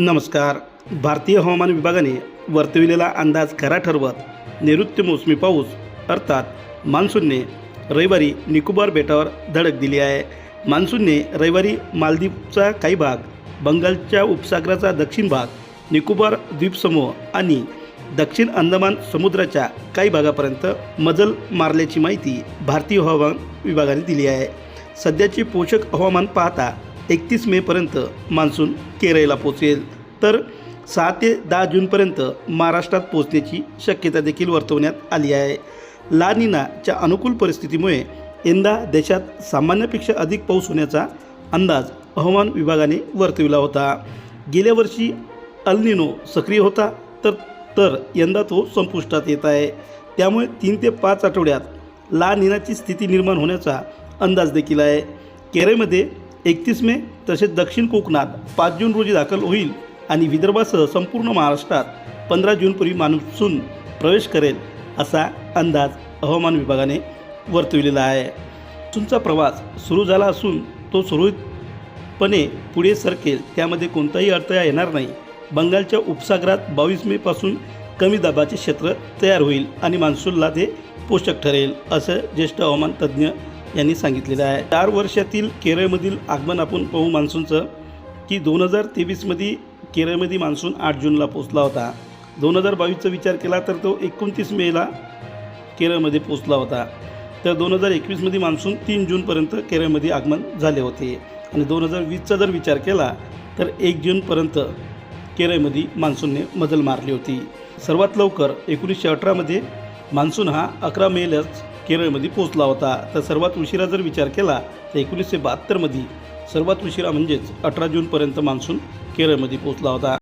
नमस्कार. भारतीय हवामान विभागाने वर्तविलेला अंदाज खरा ठरवत नैऋत्य मोसमी पाऊस अर्थात मान्सूनने रविवारी निकोबार बेटावर धडक दिली आहे. मान्सूनने रविवारी मालदीवचा काही भाग बंगालच्या उपसागराचा दक्षिण भाग निकोबार द्वीपसमूह आणि दक्षिण अंदमान समुद्राच्या काही भागापर्यंत मजल मारल्याची माहिती भारतीय हवामान विभागाने दिली आहे. सध्याचे पोषक हवामान पाहता एकतीस मेपर्यंत मान्सून केरळला पोचेल तर सहा ते दहा जूनपर्यंत महाराष्ट्रात पोचण्याची शक्यता देखील वर्तवण्यात आली आहे. ला निनाच्या अनुकूल परिस्थितीमुळे यंदा देशात सामान्यपेक्षा अधिक पाऊस होण्याचा अंदाज हवामान विभागाने वर्तविला होता. गेल्या वर्षी अल्निनो सक्रिय होता तर तर यंदा तो संपुष्टात येत आहे. त्यामुळे तीन ते पाच आठवड्यात ला निनाची स्थिती निर्माण होण्याचा अंदाज देखील आहे. केरळमध्ये एकतीस मे तसेच दक्षिण कोकणात पाच जून रोजी दाखल होईल आणि विदर्भासह संपूर्ण महाराष्ट्रात पंधरा जूनपूर्वी मान्सून प्रवेश करेल असा अंदाज हवामान विभागाने वर्तविलेला आहे. मान्सूनचा प्रवास सुरू झाला असून तो सुरळीतपणे पुढे सरकेल त्यामध्ये कोणताही अडथळा येणार नाही. बंगालच्या उपसागरात बावीस मेपासून कमी दाबाचे क्षेत्र तयार होईल आणि मान्सूनला ते पोषक ठरेल असं ज्येष्ठ हवामान तज्ज्ञ यांनी सांगितलेलं आहे. चार वर्षातील केरळमधील आगमन आपण पाहू मान्सूनचं. की दोन हजार तेवीसमध्ये केरळमध्ये मान्सून आठ जूनला पोचला होता. दोन हजार बावीसचा विचार केला तर तो एकोणतीस मेला केरळमध्ये पोचला होता. तर दोन हजार एकवीसमध्ये मान्सून तीन जूनपर्यंत केरळमध्ये आगमन झाले होते. आणि दोन हजार वीसचा जर विचार केला तर एक जूनपर्यंत केरळमध्ये मान्सूनने मजल मारली होती. सर्वात लवकर एकोणीसशे अठरामध्ये मान्सून हा अकरा मेलाच केरळमध्ये पोचला होता. तर सर्वात उशिरा जर विचार केला तर एकोणीसशे बहात्तरमध्ये सर्वात उशिरा म्हणजेच अठरा जूनपर्यंत मान्सून केरळमध्ये पोहोचला होता.